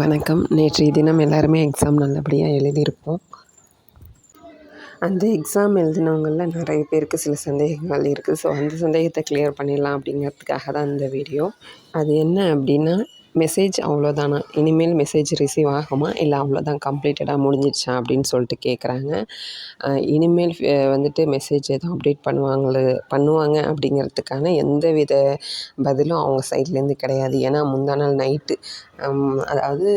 வணக்கம். நேற்றைய தினம் எல்லாருமே எக்ஸாம் நல்லபடியாக எழுதியிருப்போம். அந்த எக்ஸாம் எழுதினவங்களில் நிறைய பேருக்கு சில சந்தேகங்கள் இருக்குது ஸோ அந்த சந்தேகத்தை கிளியர் பண்ணிடலாம் அப்படிங்கிறதுக்காக தான் இந்த வீடியோ அது என்ன அப்படின்னா மெசேஜ் அவ்வளோதானா இனிமேல் மெசேஜ் ரிசீவ் ஆகுமா இல்லை அவ்வளோதான் கம்ப்ளீட்டடாக முடிஞ்சிடுச்சா அப்படின்னு சொல்லிட்டு கேட்குறாங்க இனிமேல் வந்துட்டு மெசேஜ் எதுவும் அப்டேட் பண்ணுவாங்கள பண்ணுவாங்க அப்படிங்கிறதுக்கான எந்த வித பதிலும் அவங்க சைட்லேருந்து கிடையாது. ஏன்னா முந்தா நாள் நைட்டு அதாவது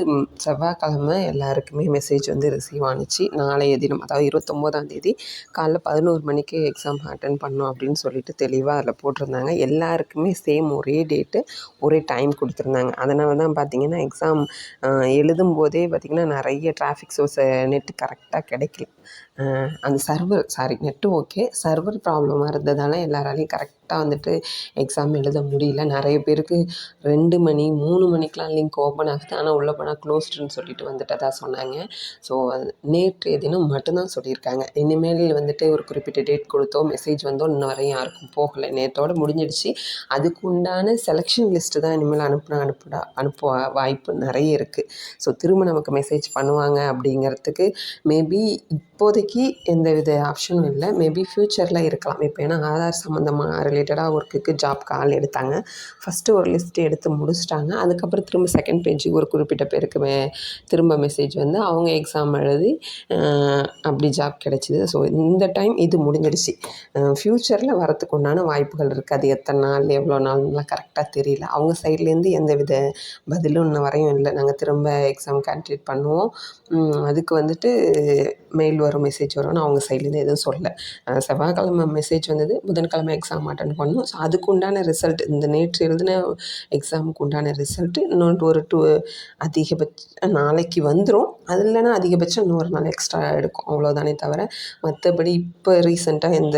செவ்வாய்க்கிழமை எல்லாருக்குமே மெசேஜ் வந்து ரிசீவ் ஆணுச்சு நாளைய தினம் அதாவது இருபத்தொம்போதாந்தேதி காலைல பதினோரு மணிக்கு எக்ஸாம் அட்டன் பண்ணோம் அப்படின்னு சொல்லிட்டு தெளிவாக அதில் போட்டிருந்தாங்க. எல்லாருக்குமே சேம் ஒரே டேட்டு ஒரே டைம் கொடுத்துருந்தாங்க. அதனால் தான் பார்த்தீங்கன்னா எக்ஸாம் எழுதும்போதே பார்த்திங்கன்னா நிறைய ட்ராஃபிக் சோர்ஸை நெட்டு கரெக்டாக கிடைக்கல. அந்த server sorry net okay server ப்ராப்ளமாக இருந்ததால் எல்லாராலையும் கரெக்டாக வந்துட்டு எக்ஸாம் எழுத முடியல. நிறைய பேருக்கு ரெண்டு மணி மூணு மணிக்கெலாம் லிங்க் ஓப்பன் ஆகுது. ஆனால் உள்ளே போனால் க்ளோஸ்டுன்னு சொல்லிட்டு வந்துட்டதாக சொன்னாங்க. ஸோ நேற்றைய தினம் மட்டும்தான் சொல்லியிருக்காங்க. இனிமேல் வந்துட்டு ஒரு குறிப்பிட்ட டேட் கொடுத்தோ மெசேஜ் வந்தோ இன்ன வரையும் யாருக்கும் போகலை. நேற்றோட முடிஞ்சிடுச்சு. அதுக்கு உண்டான செலெக்ஷன் லிஸ்ட்டு தான் இனிமேல் அனுப்புனா அனுப்புடா அனுப்ப வாய்ப்பு நிறைய இருக்குது ஸோ திரும்ப நமக்கு மெசேஜ் பண்ணுவாங்க அப்படிங்கிறதுக்கு மேபி இப்போதைக்கு எந்த வித ஆப்ஷனும் இல்லை. மேபி ஃப்யூச்சரில் இருக்கலாம். இப்போ ஏன்னா ஆதார் சம்மந்தமாக ரிலேட்டடாக ஒர்க்குக்கு ஜாப் கால் எடுத்தாங்க. ஃபஸ்ட்டு ஒரு லிஸ்ட்டு எடுத்து முடிச்சிட்டாங்க. அதுக்கப்புறம் திரும்ப செகண்ட் பேஜுக்கு ஒரு குறிப்பிட்ட பேருக்கு மே திரும்ப மெசேஜ் வந்து அவங்க எக்ஸாம் எழுதி அப்படி ஜாப் கிடச்சிது. ஸோ இந்த டைம் இது முடிஞ்சிடுச்சு. ஃப்யூச்சரில் வரத்துக்கு உண்டான வாய்ப்புகள் இருக்குது அது எத்தனை நாள் எவ்வளோ நாள்லாம் கரெக்டாக தெரியல. அவங்க சைட்லேருந்து எந்த வித பதிலும் இன்ன வரையும் இல்லை. நாங்கள் திரும்ப எக்ஸாம் கேண்டிடேட் பண்ணுவோம். அதுக்கு வந்துட்டு மெயில் வரும் மெசேஜ் வரும்னு அவங்க சைட்லேருந்து எதுவும் சொல்லலை. செவ்வாய்க்கிழமை மெசேஜ் வந்தது. புதன்கிழமை எக்ஸாம் அட்டன் பண்ணோம். ஸோ அதுக்கு உண்டான ரிசல்ட் இந்த நேற்று எழுதின எக்ஸாமுக்கு உண்டான ரிசல்ட்டு இன்னொன்று ஒரு டூ அதிகபட்ச நாளைக்கு வந்துடும் அது இல்லைன்னா அதிகபட்சம் இன்னொரு நாள் எக்ஸ்ட்ரா எடுக்கும். அவ்வளோதானே தவிர மற்றபடி இப்போ ரீசெண்டாக எந்த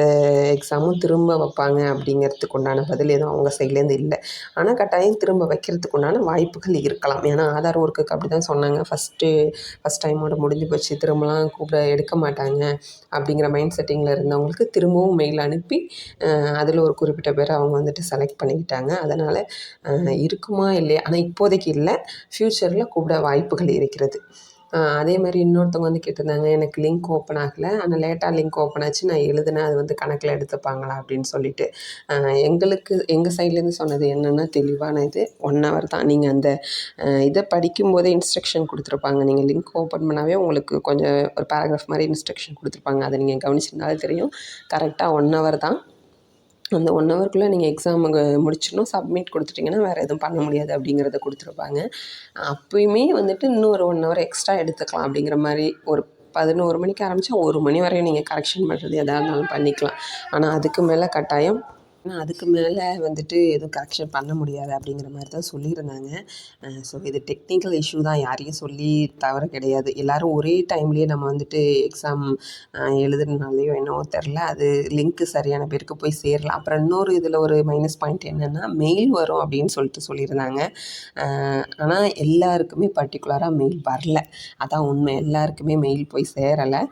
எக்ஸாமும் திரும்ப வைப்பாங்க அப்படிங்கிறதுக்கு உண்டான பதில் எதுவும் அவங்க சைட்லேருந்து இல்லை. ஆனால் கட்டாயம் திரும்ப வைக்கிறதுக்கு உண்டான வாய்ப்புகள் இருக்கலாம். ஏன்னா ஆதார் ஒர்க்குக்கு அப்படி தான் சொன்னாங்க. ஃபஸ்ட்டு ஃபஸ்ட் டைமோட முடிஞ்சு போச்சு. திரும்பலாம் கூப்பிட எடுக்க மாட்டாங்க அப்படிங்கிற மைண்ட் செட்டிங்கில் இருந்தவங்களுக்கு திரும்பவும் மெயில் அனுப்பி அதில் ஒரு குறிப்பிட்ட பேர் அவங்க வந்துட்டு செலக்ட் பண்ணிக்கிட்டாங்க. அதனால் இருக்குமா இல்லையா? ஆனால் இப்போதைக்கு இல்லை. ஃப்யூச்சரில் கூப்பிட வாய்ப்புகள் இருக்கிறது. அதே மாதிரி இன்னொருத்தவங்க வந்து கேட்டிருந்தாங்க எனக்கு லிங்க் ஓப்பன் ஆகலை. ஆனால் லேட்டாக லிங்க் ஓப்பன் ஆச்சு. நான் எழுதினேன் அது வந்து கணக்கில் எடுத்துப்பாங்களா அப்படின்னு சொல்லிட்டு. எங்களுக்கு எங்கள் சைட்லேருந்து சொன்னது என்னென்னா தெளிவான இது. ஒன் ஹவர் தான். நீங்கள் அந்த இதை படிக்கும்போதே இன்ஸ்ட்ரக்ஷன் கொடுத்துருப்பாங்க. நீங்கள் லிங்க் ஓப்பன் பண்ணாவே உங்களுக்கு கொஞ்சம் ஒரு பேராகிராஃப் மாதிரி இன்ஸ்ட்ரக்ஷன் கொடுத்துருப்பாங்க. அதை நீங்கள் கவனிச்சிருந்தாலே தெரியும். கரெக்டாக ஒன் ஹவர் தான். அந்த ஒன் ஹவருக்குள்ளே நீங்கள் எக்ஸாமுக்கு முடிச்சிடணும் சப்மிட் கொடுத்துட்டிங்கன்னா வேறு எதுவும் பண்ண முடியாது அப்படிங்கிறத கொடுத்துருப்பாங்க. அப்போயுமே வந்துட்டு இன்னும் ஒரு ஒன் ஹவர் எக்ஸ்ட்ரா எடுத்துக்கலாம் அப்படிங்கிற மாதிரி ஒரு பதினோரு மணிக்கு ஆரம்பித்தா ஒரு மணி வரையும் நீங்கள் கரெக்ஷன் பண்ணுறது எதாக இருந்தாலும் பண்ணிக்கலாம். ஆனால் அதுக்கு மேலே கட்டாயம் ஆனால் அதுக்கு மேலே வந்துட்டு எதுவும் கரெக்ஷன் பண்ண முடியாது அப்படிங்கிற மாதிரி தான் சொல்லியிருந்தாங்க. ஸோ இது டெக்னிக்கல் இஷ்யூ தான். யாரையும் சொல்லி தவறு கிடையாது. எல்லோரும் ஒரே டைம்லேயே நம்ம வந்துட்டு எக்ஸாம் எழுதுனாலையோ என்னவோ தெரில அது லிங்க்கு சரியான பேருக்கு போய் சேரலாம் அப்புறம் இன்னொரு இதில் ஒரு மைனஸ் பாயிண்ட் என்னென்னா மெயில் வரும் அப்படின்னு சொல்லிட்டு சொல்லியிருந்தாங்க. ஆனால் எல்லாருக்குமே பர்டிகுலராக மெயில் வரல. அதான் உண்மை. எல்லாருக்குமே மெயில் போய் சேரலை.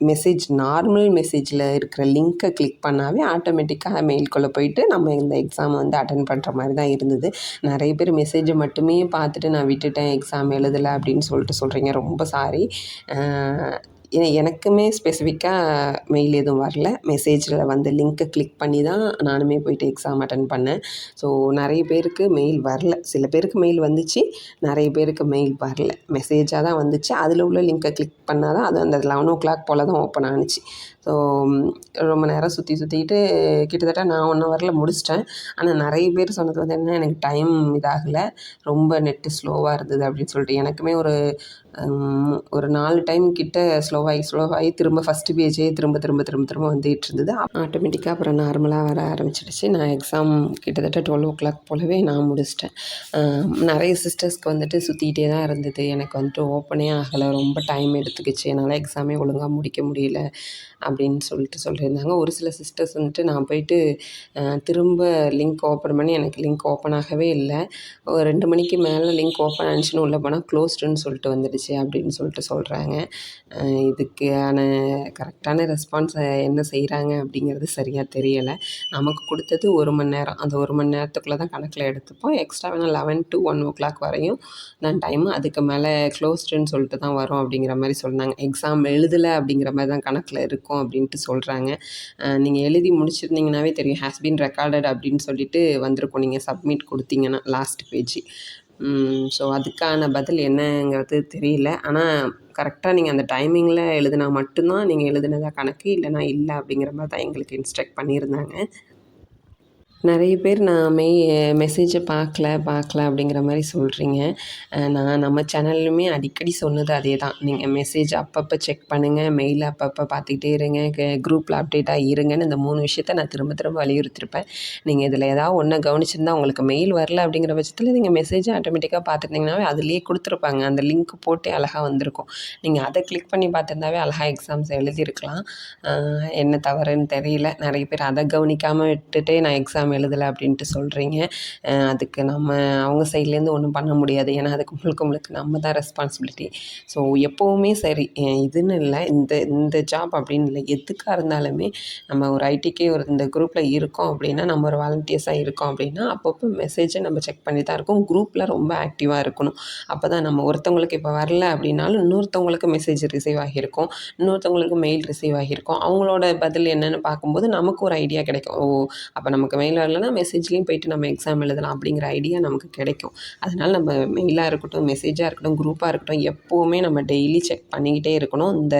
மெசேஜ் நார்மல் மெசேஜில் இருக்கிற லிங்க்கை கிளிக் பண்ணாவே ஆட்டோமேட்டிக்காக மெயில்குள்ளே போயிட்டு நம்ம இந்த எக்ஸாமை வந்து அட்டன் பண்ணுற மாதிரி தான் இருந்தது. நிறைய பேர் மெசேஜை மட்டுமே பார்த்துட்டு நான் விட்டுட்டேன் எக்ஸாம் எழுதலை அப்படின்னு சொல்லிட்டு சொல்கிறீங்க ரொம்ப சாரி எனக்குமே ஸ்பெசிஃபிக்காக மெயில் எதுவும் வரல. மெசேஜில் வந்து லிங்க்கை கிளிக் பண்ணி தான் நானுமே போயிட்டு எக்ஸாம் அட்டன் பண்ணேன். ஸோ நிறைய பேருக்கு மெயில் வரல. சில பேருக்கு மெயில் வந்துச்சு. நிறைய பேருக்கு மெயில் வரல. மெசேஜாக தான் வந்துச்சு. அதில் உள்ள லிங்க்கை கிளிக் பண்ணால் தான் அது அந்த லெவன் ஓ கிளாக் போல் தான் ஓப்பன் ஆணுச்சு ஸோ ரொம்ப நேரம் சுற்றி சுற்றிக்கிட்டு கிட்டத்தட்ட நான் ஒன் ஹவரில் முடிச்சிட்டேன். ஆனால் நிறைய பேர் சொன்னது வந்து என்ன எனக்கு டைம் இதாகலை. ரொம்ப நெட்டு ஸ்லோவாக இருந்தது அப்படின்னு சொல்லிட்டு. எனக்குமே ஒரு ஒரு நாலு டைம் கிட்ட ஸ்லோவாகி ஸ்லோவாகி திரும்ப ஃபஸ்ட்டு பேஜே திரும்ப திரும்ப திரும்ப திரும்ப வந்துகிட்டு இருந்தது. ஆட்டோமேட்டிக்காக அப்புறம் நார்மலாக வர ஆரம்பிச்சிடுச்சு. நான் எக்ஸாம் கிட்டத்தட்ட டுவெல் ஓ கிளாக் போலவே நான் முடிச்சிட்டேன். நிறைய சிஸ்டர்ஸ்க்கு வந்துட்டு சுற்றிக்கிட்டே தான் இருந்தது. எனக்கு வந்துட்டு ஓப்பனே ஆகலை. ரொம்ப டைம் எடுத்துக்கிச்சு. என்னால் எக்ஸாமே ஒழுங்காக முடிக்க முடியல. அப்படின்னு சொல்லிட்டு சொல்லியிருந்தாங்க. ஒரு சில சிஸ்டர்ஸ் வந்துட்டு நான் போயிட்டு திரும்ப லிங்க் ஓப்பன் பண்ணி எனக்கு லிங்க் ஓப்பன் ஆகவே இல்லை. ஒரு ரெண்டு மணிக்கு மேலே லிங்க் ஓப்பன் ஆனிச்சுன்னு உள்ளே போனால் க்ளோஸ்டுன்னு சொல்லிட்டு வந்துடுச்சு அப்படின்னு சொல்லிட்டு சொல்கிறாங்க இதுக்கான கரெக்டான ரெஸ்பான்ஸ் என்ன செய்கிறாங்க அப்படிங்கிறது சரியாக தெரியலை. நமக்கு கொடுத்தது ஒரு மணி நேரம். அந்த ஒரு மணி நேரத்துக்குள்ளே தான் கணக்கில் எடுத்துப்போம். எக்ஸ்ட்ரா வேணால் eleven to one o'clock வரையும் நான் டைம் அதுக்கு மேலே க்ளோஸ்டுன்னு சொல்லிட்டு தான் வரும் அப்படிங்கிற மாதிரி சொன்னாங்க. எக்ஸாம் எழுதலை அப்படிங்கிற மாதிரி தான் கணக்கில் இருக்கும். அப்படின்ட்டு சொல்கிறாங்க நீங்கள் எழுதி முடிச்சிருந்தீங்கன்னாவே தெரியும் ஹேஸ் பீன் ரெக்கார்டட் அப்படின்னு சொல்லிட்டு வந்திருக்கும். நீங்கள் சப்மிட் கொடுத்தீங்கன்னா லாஸ்ட் பேஜ் ஸோ அதுக்கான பதில் என்னங்கிறது தெரியல. ஆனால் கரெக்டாக நீங்கள் அந்த டைமிங்கில் எழுதினா மட்டும்தான் நீங்கள் எழுதினதாக கணக்கு இல்லைனா இல்லை அப்படிங்கிற மாதிரி தான் எங்களுக்கு இன்ஸ்ட்ரக்ட் பண்ணியிருந்தாங்க. நிறைய பேர் நான் மெய் மெசேஜை பார்க்கல பார்க்கல அப்படிங்கிற மாதிரி சொல்கிறீங்க நான் நம்ம சேனல்லுமே அடிக்கடி சொன்னது அதே தான் நீங்கள் மெசேஜ் அப்பப்போ செக் பண்ணுங்கள் மெயில் அப்பப்போ பார்த்துக்கிட்டே இருங்க குரூப்பில் அப்டேட்டாக இருங்கன்னு இந்த மூணு விஷயத்த நான் திரும்ப திரும்ப வலியுறுத்திருப்பேன். நீங்கள் இதில் ஏதாவது ஒன்று கவனிச்சிருந்தா உங்களுக்கு மெயில் வரல அப்படிங்கிற பட்சத்தில் நீங்கள் மெசேஜை ஆட்டோமேட்டிக்காக பார்த்துருந்தீங்கனாவே அதுலேயே கொடுத்துருப்பாங்க. அந்த லிங்க் போட்டு அழகாக வந்திருக்கும். நீங்கள் அதை கிளிக் பண்ணி பார்த்துருந்தாவே அழகாக எக்ஸாம்ஸ் எழுதியிருக்கலாம். என்ன தவறுன்னு தெரியல. நிறைய பேர் அதை கவனிக்காமல் விட்டுட்டே நான் எக்ஸாம் நம்ம எழுதலை அப்படின்ட்டு சொல்கிறீங்க. அதுக்கு நம்ம அவங்க சைட்லேருந்து ஒன்றும் பண்ண முடியாது. ஏன்னா அதுக்கு முழுக்க முழுக்க நம்ம தான் ரெஸ்பான்சிபிலிட்டி ஸோ எப்போவுமே சரி இதுன்னு இல்லை. இந்த இந்த ஜாப் அப்படின்னு இல்லை. எதுக்காக இருந்தாலுமே நம்ம ஒரு ஐடிக்கே ஒரு இந்த குரூப்பில் இருக்கோம் அப்படின்னா நம்ம ஒரு வாலண்டியர்ஸாக இருக்கோம் அப்படின்னா அப்பப்போ மெசேஜை நம்ம செக் பண்ணி தான் இருக்கோம். குரூப்பில் ரொம்ப ஆக்டிவாக இருக்கணும். அப்போ தான் நம்ம ஒருத்தவங்களுக்கு இப்போ வரல அப்படின்னாலும் இன்னொருத்தவங்களுக்கு மெசேஜ் ரிசீவ் ஆகியிருக்கும். இன்னொருத்தவங்களுக்கு மெயில் ரிசீவ் ஆகியிருக்கும். அவங்களோட பதில் என்னென்னு பார்க்கும்போது நமக்கு ஒரு ஐடியா கிடைக்கும். ஓ அப்போ நமக்கு மெயில் இல்லைனா மெசேஜ்லேயும் போயிட்டு நம்ம எக்ஸாம் எழுதலாம் அப்படிங்கிற ஐடியா நமக்கு கிடைக்கும். அதனால் நம்ம மெயிலாக இருக்கட்டும் மெசேஜாக இருக்கட்டும் குரூப்பாக இருக்கட்டும் எப்போவுமே நம்ம டெய்லி செக் பண்ணிக்கிட்டே இருக்கணும். இந்த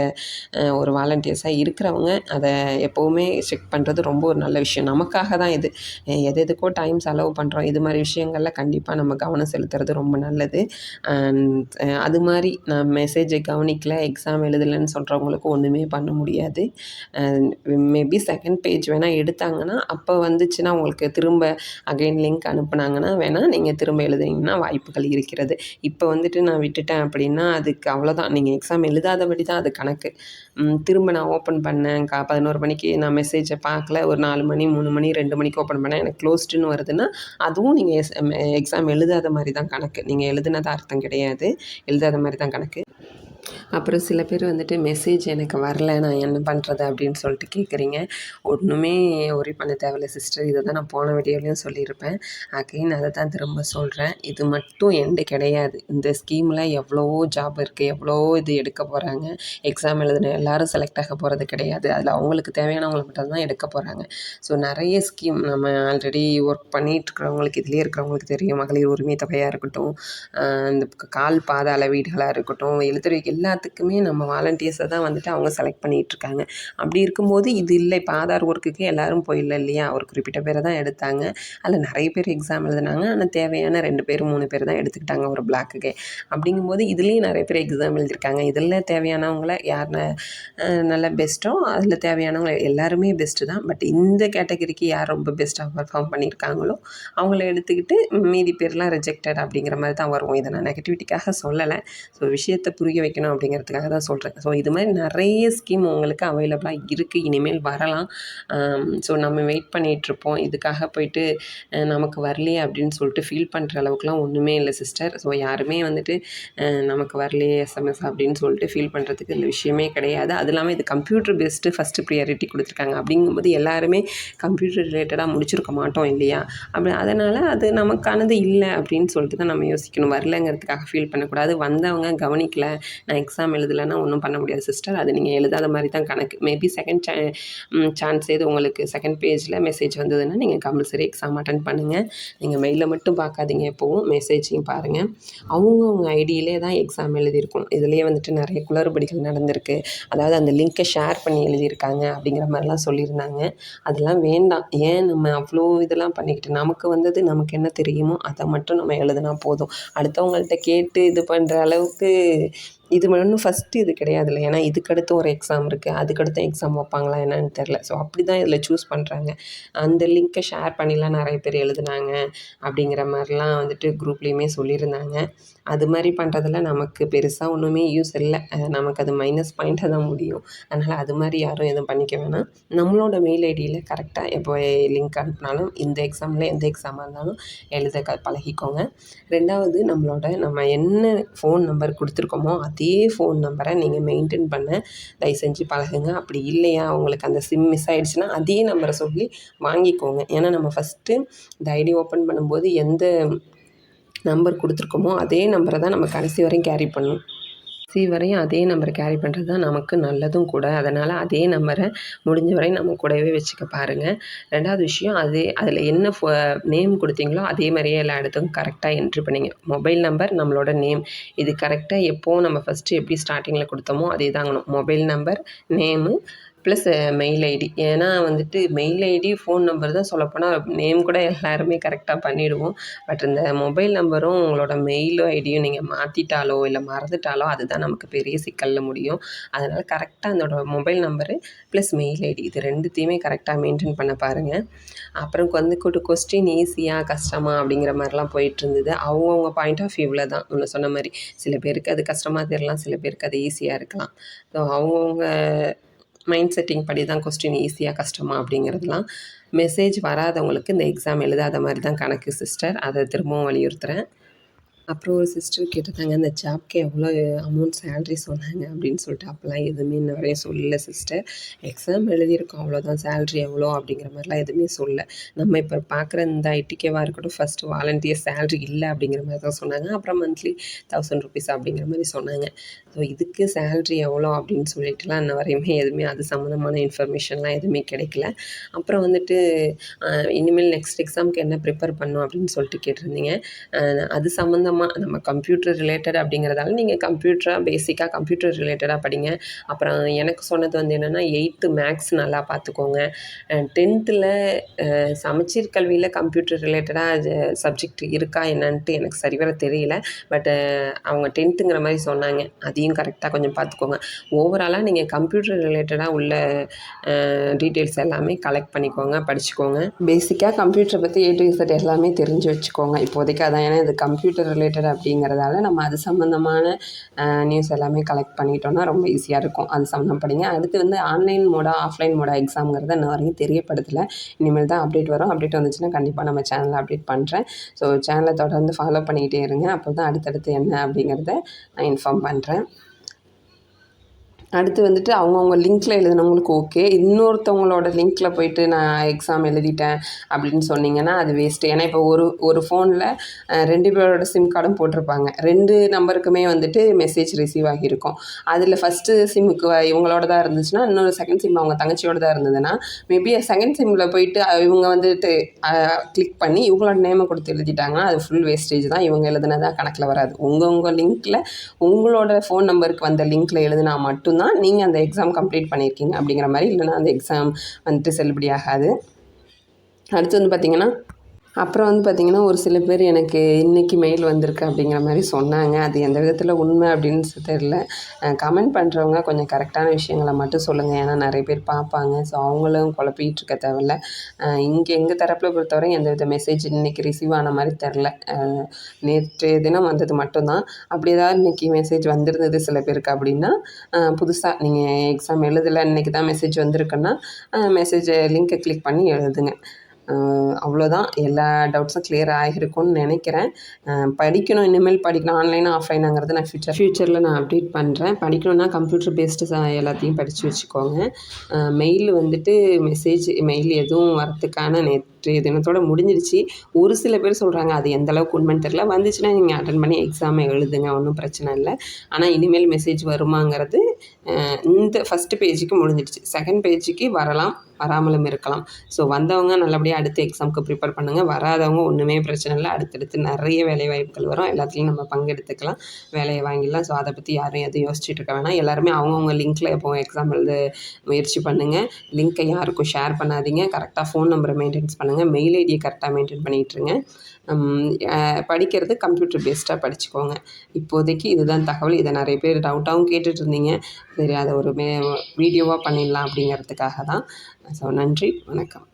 ஒரு வாலண்டியர்ஸாக இருக்கிறவங்க அதை எப்போவுமே செக் பண்ணுறது ரொம்ப ஒரு நல்ல விஷயம். நமக்காக தான் இது. எது எதுக்கோ டைம் செலவு பண்ணுறோம் இது மாதிரி விஷயங்களில் கண்டிப்பாக நம்ம கவனம் செலுத்துறது ரொம்ப நல்லது. அது மாதிரி நான் மெசேஜை கவனிக்கல எக்ஸாம் எழுதலைன்னு சொல்கிறவங்களுக்கு ஒன்றுமே பண்ண முடியாது. மேபி செகண்ட் பேஜ் வேணால் எடுத்தாங்கன்னா அப்போ வந்துச்சுன்னா உங்களுக்கு உங்களுக்கு திரும்ப அகைன் லிங்க் அனுப்புனாங்கன்னா வேணால் நீங்கள் திரும்ப எழுதுனீங்கன்னா வாய்ப்புகள் இருக்கிறது. இப்போ வந்துட்டு நான் விட்டுட்டேன் அப்படின்னா அதுக்கு அவ்வளோதான் நீங்கள் எக்ஸாம் எழுதாதபடி தான் அது கணக்கு. திரும்ப நான் ஓப்பன் பண்ணேன். கா பதினோரு மணிக்கு நான் மெசேஜை பார்க்கல. ஒரு நாலு மணி மூணு மணி ரெண்டு மணிக்கு ஓப்பன் பண்ணேன். எனக்கு க்ளோஸ்டுன்னு வருதுன்னா அதுவும் நீங்கள் எக்ஸாம் எழுதாத மாதிரி தான் கணக்கு. நீங்கள் எழுதுனது அர்த்தம் கிடையாது. எழுதாத மாதிரி தான் கணக்கு. அப்புறம் சில பேர் வந்துட்டு மெசேஜ் எனக்கு வரல நான் என்ன பண்ணுறது அப்படின்னு சொல்லிட்டு கேட்குறீங்க ஒன்றுமே ஒரி பண்ண தேவையில்ல சிஸ்டர் இதை தான் நான் போன வீடியோலையும் சொல்லியிருப்பேன். அகைன் அதை தான் திரும்ப சொல்கிறேன் இது மட்டும் எண்டு கிடையாது. இந்த ஸ்கீமில் எவ்வளவோ ஜாப் இருக்குது எவ்வளோ இது எடுக்க போகிறாங்க எக்ஸாம் எழுதின எல்லோரும் செலக்ட் ஆக போகிறது கிடையாது. அதில் அவங்களுக்கு தேவையானவங்களை மட்டும் தான் எடுக்க போகிறாங்க ஸோ நிறைய ஸ்கீம் நம்ம ஆல்ரெடி ஒர்க் பண்ணிகிட்ருக்கிறவங்களுக்கு இதுலேயே இருக்கிறவங்களுக்கு தெரியும். மகளிர் உரிமை தொகையாக இருக்கட்டும் இந்த கால் பாத அளவீடுகளாக இருக்கட்டும் எழுத்துறைக்கு எல்லாத்துக்குமே நம்ம வாலண்டியர்ஸை தான் வந்துட்டு அவங்க செலக்ட் பண்ணிகிட்ருக்காங்க அப்படி இருக்கும்போது இது இல்லை. இப்போ ஆதார் ஒர்க்குக்கு எல்லோரும் போயிடல இல்லையா? ஒரு குறிப்பிட்ட பேரை தான் எடுத்தாங்க. அதில் நிறைய பேர் எக்ஸாம் எழுதினாங்க. ஆனால் தேவையான ரெண்டு பேர் மூணு பேர் தான் எடுத்துக்கிட்டாங்க ஒரு பிளாக்குக்கு அப்படிங்கும்போது இதுலேயும் நிறைய பேர் எக்ஸாம் எழுதியிருக்காங்க. இதில் தேவையானவங்கள யார் நல்ல பெஸ்ட்டோ அதில் தேவையானவங்க எல்லாருமே பெஸ்ட்டு தான். பட் இந்த கேட்டகரிக்கு யார் ரொம்ப பெஸ்ட்டாக பர்ஃபார்ம் பண்ணியிருக்காங்களோ அவங்கள எடுத்துக்கிட்டு மீதி பேர்லாம் ரிஜெக்டட் அப்படிங்கிற மாதிரி தான் வரும். இதை நான் நெகட்டிவிட்டிக்காக சொல்லலை. ஸோ விஷயத்தை புரிய வைக்கணும். அப்படின்னு அப்படிங்கிறதுக்காக தான் சொல்கிறேன் ஸோ இது மாதிரி நிறைய ஸ்கீம் உங்களுக்கு அவைலபிளாக இருக்குது இனிமேல் வரலாம். ஸோ நம்ம வெயிட் பண்ணிகிட்ருப்போம் இதுக்காக போயிட்டு நமக்கு வரலையே அப்படின்னு சொல்லிட்டு ஃபீல் பண்ணுற அளவுக்குலாம் ஒன்றுமே இல்லை சிஸ்டர் ஸோ யாருமே வந்துட்டு நமக்கு வரலையே எஸ்எம்எஸ் அப்படின்னு சொல்லிட்டு ஃபீல் பண்ணுறதுக்கு இந்த விஷயமே கிடையாது. அது இல்லாமல் இது கம்ப்யூட்டர் பெஸ்ட்டு ஃபஸ்ட்டு ப்ரியாரிட்டி கொடுத்துருக்காங்க. அப்படிங்கும்போது எல்லாருமே கம்ப்யூட்டர் ரிலேட்டடாக முடிச்சிருக்க மாட்டோம் இல்லையா? அப்படி அதனால் அது நமக்கானது இல்லை அப்படின்னு சொல்லிட்டு தான் நம்ம யோசிக்கணும். வரலங்கிறதுக்காக ஃபீல் பண்ணக்கூடாது. வந்தவங்க கவனிக்கல. நான் எக்ஸாம் எழுதலைன்னா ஒன்றும் பண்ண முடியாது சிஸ்டர் அது நீங்கள் எழுதாத மாதிரி தான் கணக்கு மேபி செகண்ட் சான்ஸ் ஏது உங்களுக்கு செகண்ட் பேஜில் மெசேஜ் வந்ததுன்னா நீங்கள் கம்பல்சரி எக்ஸாம் அட்டன் பண்ணுங்கள் நீங்கள் மெயிலில் மட்டும் பார்க்காதீங்க எப்போவும். மெசேஜையும் பாருங்கள் அவங்க அவங்க ஐடியிலே தான் எக்ஸாம் எழுதியிருக்கும் இதுலேயே வந்துட்டு நிறைய குளறுபடிகள் நடந்திருக்கு. அதாவது அந்த லிங்க்கை ஷேர் பண்ணி எழுதியிருக்காங்க அப்படிங்கிற மாதிரிலாம் சொல்லியிருந்தாங்க. அதெல்லாம் வேண்டாம். ஏன் நம்ம அவ்வளோ இதெல்லாம் பண்ணிக்கிட்டு நமக்கு வந்தது நமக்கு என்ன தெரியுமோ அதை மட்டும் நம்ம எழுதுனா போதும். அடுத்தவங்கள்ட்ட கேட்டு இது பண்ணுற அளவுக்கு இது ஒன்றும் ஃபஸ்ட்டு இது கிடையாதுல்ல. ஏன்னா இதுக்கடுத்து ஒரு எக்ஸாம் இருக்குது அதுக்கடுத்து எக்ஸாம் வைப்பாங்களா என்னன்னு தெரில ஸோ அப்படி தான் இதில் சூஸ் பண்ணுறாங்க அந்த லிங்க்கை ஷேர் பண்ணிலாம் நிறைய பேர் எழுதுனாங்க அப்படிங்கிற மாதிரிலாம் வந்துட்டு குரூப்லேயுமே சொல்லியிருந்தாங்க. அது மாதிரி பண்ணுறதுல நமக்கு பெருசாக ஒன்றுமே யூஸ் இல்லை. நமக்கு அது மைனஸ் பாயிண்ட்டாக தான் முடியும். அதனால் அது மாதிரி யாரும் எதுவும் பண்ணிக்க வேணாம். நம்மளோட மெயில் ஐடியில் கரெக்டாக எப்போ லிங்க் அனுப்பினாலும் இந்த எக்ஸாமில் எந்த எக்ஸாமாக இருந்தாலும் எழுத க பழகிக்கோங்க. ரெண்டாவது நம்மளோட நம்ம என்ன ஃபோன் நம்பர் கொடுத்துருக்கோமோ அது அதே ஃபோன் நம்பரை நீங்கள் மெயின்டைன் பண்ண தயவு செஞ்சு பழகுங்க. அப்படி இல்லையா? உங்களுக்கு அந்த சிம் மிஸ் ஆகிடுச்சுன்னா அதே நம்பரை சொல்லி வாங்கிக்கோங்க. ஏன்னா நம்ம ஃபஸ்ட்டு இந்த ஐடி ஓப்பன் பண்ணும்போது எந்த நம்பர் கொடுத்துருக்கோமோ அதே நம்பரை தான் நம்ம கடைசி வரையும் கேரி பண்ணணும். கடைசி வரையும் அதே நம்பரை கேரி பண்ணுறது தான் நமக்கு நல்லதும் கூட. அதனால் அதே நம்பரை முடிஞ்ச வரையும் நம்ம கூடவே வச்சுக்க பாருங்கள் ரெண்டாவது விஷயம் அதே அதில் என்ன ஃபோ நேம் கொடுத்தீங்களோ அதே மாதிரியே எல்லா இடத்துக்கும் கரெக்டாக என்ட்ரி பண்ணிங்க. மொபைல் நம்பர் நம்மளோட நேம் இது கரெக்டாக எப்போது நம்ம ஃபஸ்ட்டு எப்படி ஸ்டார்டிங்கில் கொடுத்தோமோ அதே தாங்கணும் mobile number name plus mail ID ஏன்னா வந்துட்டு மெயில் ஐடி ஃபோன் நம்பர் தான் சொல்லப்போனால் நேம் கூட எல்லாருமே கரெக்டாக பண்ணிவிடுவோம் பட் இந்த மொபைல் நம்பரும் உங்களோட மெயிலோ ஐடியும் நீங்கள் மாற்றிட்டாலோ இல்லை மறந்துட்டாலோ அதுதான் நமக்கு பெரிய சிக்கலில் முடியும். அதனால் கரெக்டாக அதோட mobile number plus mail ID இது ரெண்டுத்தையுமே கரெக்டாக மெயின்டைன் பண்ண பாருங்கள் அப்புறம் வந்து கூட்டு கொஸ்டின் ஈஸியாக கஷ்டமாக அப்படிங்கிற மாதிரிலாம் போயிட்டு இருந்தது. அவங்கவுங்க பாயிண்ட் ஆஃப் வியூவில் தான். ஒன்று சொன்ன மாதிரி சில பேருக்கு அது கஷ்டமாக தெரியலாம் சில பேருக்கு அது ஈஸியாக இருக்கலாம். ஸோ அவங்கவுங்க மைண்ட் செட்டிங் படி தான் கொஸ்டின் ஈஸியாக கஷ்டமா அப்படிங்கிறதுலாம். மெசேஜ் வராதவங்களுக்கு இந்த எக்ஸாம் எழுதாத மாதிரி தான் கணக்கு சிஸ்டர் அதை திரும்பவும் வலியுறுத்துகிறேன் அப்புறம் ஒரு சிஸ்டர் கேட்டிருந்தாங்க இந்த ஜாப்க்கு எவ்வளோ அமௌண்ட் சேலரி சொன்னாங்க? அப்படின்னு சொல்லிட்டு அப்போல்லாம் எதுவுமே இன்ன வரையும் சொல்லல சிஸ்டர் எக்ஸாம் எழுதியிருக்கோம் அவ்வளோதான் சேலரி எவ்வளோ அப்படிங்கிற மாதிரிலாம் எதுவுமே சொல்லல. நம்ம இப்போ பார்க்குற இந்த ஐடிகேவாக இருக்கட்டும் ஃபஸ்ட்டு வாலண்டியர் சேலரி இல்லை அப்படிங்கிற மாதிரி தான் சொன்னாங்க. அப்புறம் மந்த்லி தௌசண்ட் ருபீஸ் அப்படிங்கிற மாதிரி சொன்னாங்க. ஸோ இதுக்கு சேலரி எவ்வளோ அப்படின்னு சொல்லிட்டுலாம் இன்ன வரையுமே எதுவுமே அது சம்மந்தமான இன்ஃபர்மேஷன்லாம் எதுவுமே கிடைக்கல. அப்புறம் வந்துட்டு இனிமேல் நெக்ஸ்ட் எக்ஸாமுக்கு என்ன ப்ரிப்பேர் பண்ணும் அப்படின்னு சொல்லிட்டு கேட்டிருந்தீங்க. அது சம்மந்தமாக ஆமாம் நம்ம கம்ப்யூட்டர் ரிலேட்டட் அப்படிங்கிறதால நீங்கள் கம்ப்யூட்டராக பேசிக்காக கம்ப்யூட்டர் ரிலேட்டடாக படிங்க. அப்புறம் எனக்கு சொன்னது வந்து என்னென்னா எயித்து மேக்ஸ் நல்லா பார்த்துக்கோங்க டென்த்தில் சமச்சீர் கல்வியில் கம்ப்யூட்டர் ரிலேட்டடாக சப்ஜெக்ட் இருக்கா என்னன்ட்டு எனக்கு சரிவர தெரியல. பட் அவங்க டென்த்துங்கிற மாதிரி சொன்னாங்க. அதையும் கரெக்டாக கொஞ்சம் பார்த்துக்கோங்க ஓவராலாக நீங்கள் கம்ப்யூட்டர் ரிலேட்டடாக உள்ள டீட்டெயில்ஸ் எல்லாமே கலெக்ட் பண்ணிக்கோங்க படிச்சுக்கோங்க. பேசிக்காக கம்ப்யூட்டரை பற்றி ஏ டு இசட் எல்லாமே தெரிஞ்சு வச்சுக்கோங்க. இப்போதைக்கு அதான் ஏன்னா இது கம்ப்யூட்டர் ரிலேட்டட் அப்படிங்கிறதால நம்ம அது சம்மந்தமான நியூஸ் எல்லாமே கலெக்ட் பண்ணிட்டோம்னா ரொம்ப ஈஸியாக இருக்கும். அது சம்மந்தம் படிங்க. அடுத்து வந்து ஆன்லைன் மோடா ஆஃப்லைன் மோடா எக்ஸாம்ங்கிறத இன்ன வரைக்கும் தெரியப்படுத்தலை. இனிமேல் தான் அப்டேட் வரும். அப்டேட் வந்துச்சுன்னா கண்டிப்பாக நம்ம சேனலில் அப்டேட் பண்ணுறேன் ஸோ சேனலை தொடர்ந்து ஃபாலோ பண்ணிக்கிட்டே இருங்க. அப்போ தான் அடுத்தடுத்து என்ன அப்படிங்கிறத நான் இன்ஃபார்ம் பண்ணுறேன் அடுத்து வந்துட்டு அவங்கவுங்க லிங்க்கில் எழுதினவங்களுக்கு ஓகே. இன்னொருத்தவங்களோட லிங்க்கில் போயிட்டு நான் எக்ஸாம் எழுதிட்டேன் அப்படின்னு சொன்னீங்கன்னா அது வேஸ்ட்டு ஏன்னா இப்போ ஒரு ஒரு ஃபோனில் ரெண்டு பேரோட சிம் கார்டும் போட்டிருப்பாங்க. ரெண்டு நம்பருக்குமே வந்துட்டு மெசேஜ் ரிசீவ் ஆகியிருக்கும். அதில் ஃபஸ்ட்டு சிம்முக்கு இவங்களோட தான் இருந்துச்சுன்னா இன்னொரு செகண்ட் சிம் அவங்க தங்கச்சியோட தான் இருந்ததுன்னா மேபி செகண்ட் சிம்மில் போயிட்டு இவங்க வந்துட்டு கிளிக் பண்ணி இவங்களோட நேமை கொடுத்து எழுதிட்டாங்கன்னா அது ஃபுல் வேஸ்டேஜ் தான். இவங்க எழுதுனதான் கணக்கில் வராது. உங்கள் உங்கள் லிங்க்கில் உங்களோட ஃபோன் நம்பருக்கு வந்த லிங்க்கில் எழுதுனா மட்டும்தான் நீங்கள் அந்த எக்ஸாம் கம்ப்ளீட் பண்ணியிருக்கீங்க அப்படிங்கிற மாதிரி இல்லைன்னா அந்த எக்ஸாம் வந்துட்டு செல்லுபடி ஆகாது அடுத்து வந்து பார்த்திங்கன்னா அப்புறம் வந்து பார்த்திங்கன்னா ஒரு சில பேர் எனக்கு இன்றைக்கி மெயில் வந்திருக்கு அப்படிங்கிற மாதிரி சொன்னாங்க. அது எந்த விதத்தில் உண்மை அப்படின்னு தெரில கமெண்ட் பண்ணுறவங்க கொஞ்சம் கரெக்டான விஷயங்களை மட்டும் சொல்லுங்கள் ஏன்னா நிறைய பேர் பார்ப்பாங்க. ஸோ அவங்களும் குழப்பிகிட்டு இருக்க தேவையில்ல. இங்கே எங்கள் தரப்பில் பொறுத்தவரை எந்த வித மெசேஜ் இன்றைக்கி ரிசீவ் ஆன மாதிரி தெரில நேற்று தினம் வந்தது மட்டும்தான். அப்படி ஏதாவது இன்றைக்கி மெசேஜ் வந்திருந்தது சில பேருக்கு அப்படின்னா புதுசாக நீங்கள் எக்ஸாம் எழுதலை. இன்றைக்கி தான் மெசேஜ் வந்திருக்குன்னா மெசேஜை லிங்க்கை கிளிக் பண்ணி எழுதுங்க. அவ்வளோதான் எல்லா டவுட்ஸும் கிளியர் ஆகிருக்கும்னு நினைக்கிறேன். படிக்கணும் இனிமேல் படிக்கணும் ஆன்லைன் ஆஃப்லைனாங்கிறது நான் ஃபியூச்சர் ஃப்யூச்சரில் நான் அப்டேட் பண்ணுறேன் படிக்கணும்னா கம்ப்யூட்டர் பேஸ்டு எல்லாத்தையும் படித்து வச்சுக்கோங்க. மெயில் வந்துட்டு மெசேஜ் மெயில் எதுவும் வரத்துக்கான நேற்று தினத்தோட முடிஞ்சிருச்சு. ஒரு சில பேர் சொல்கிறாங்க அது எந்த அளவுக்கு உண்மைன்னு தெரில வந்துச்சுன்னா நீங்கள் அட்டன் பண்ணி எக்ஸாமை எழுதுங்க ஒன்றும் பிரச்சனை இல்லை. ஆனால் இனிமேல் மெசேஜ் வருமாங்கிறது இந்த ஃபஸ்ட்டு பேஜுக்கு முடிஞ்சிடுச்சு. செகண்ட் பேஜுக்கு வரலாம் வராமலும் இருக்கலாம். ஸோ வந்தவங்க நல்லபடியாக அடுத்த எக்ஸாமுக்கு ப்ரிப்பேர் பண்ணுங்கள் வராதவங்க ஒன்றுமே பிரச்சனை இல்லை. அடுத்தடுத்து நிறைய வேலை வாய்ப்புகள் வரும். எல்லாத்துலேயும் நம்ம பங்கெடுத்துக்கலாம் வேலையை வாங்கிடலாம். ஸோ அதை பற்றி யாரும் எதுவும் யோசிச்சுட்டு இருக்க வேணாம். எல்லாருமே அவங்கவுங்க லிங்க்கில் எப்போ எக்ஸாம் எழுத முயற்சி பண்ணுங்கள் லிங்க்கை யாருக்கும் ஷேர் பண்ணாதீங்க. கரெக்டாக ஃபோன் நம்பரை மெயின்டைன்ஸ் பண்ண பண்ணுங்கள் மெயில் ஐடியை கரெக்டாக மெயின்டைன் பண்ணிகிட்ருங்க படிக்கிறது கம்ப்யூட்டர் பேஸ்டாக படிச்சுக்கோங்க. இப்போதைக்கு இதுதான் தகவல். இதை நிறைய பேர் டவுட்டாகவும் கேட்டுட்டு இருந்தீங்க சரி அதை ஒரு மே வீடியோவாக பண்ணிடலாம் அப்படிங்கிறதுக்காக தான். ஸோ நன்றி. வணக்கம்.